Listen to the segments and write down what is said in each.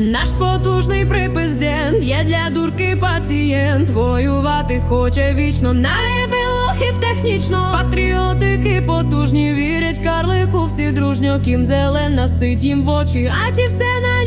Наш потужний припиздент є для дурки пацієнт. Воювати хоче вічно, наєби лохів технічно. Патріотики потужні, вірять карлику, всі дружньо, кім зелена, сцить їм в очі, а ті все на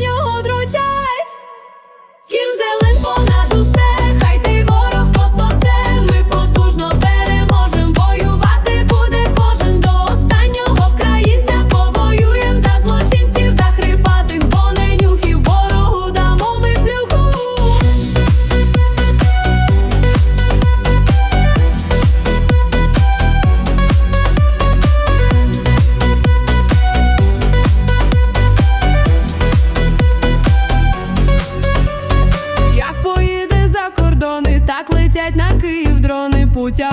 дрони. Путя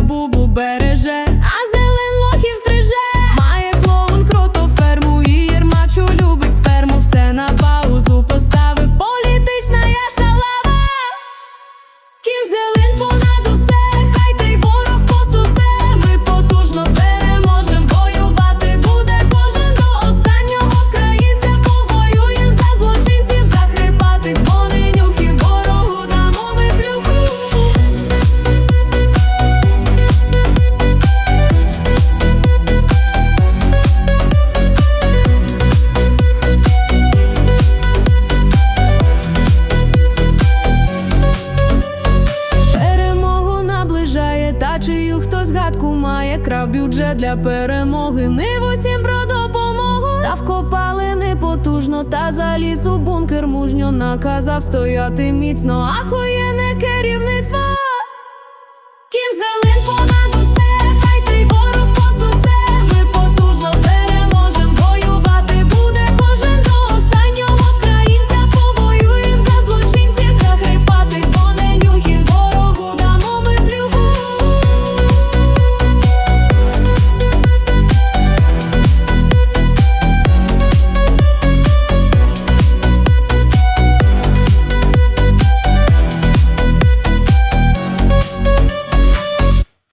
загадку має крав бюджет для перемоги. Не в усім про допомогу Став копалини непотужно, та заліз у бункер мужньо наказав стояти міцно, ахуєне керівництво. Кім за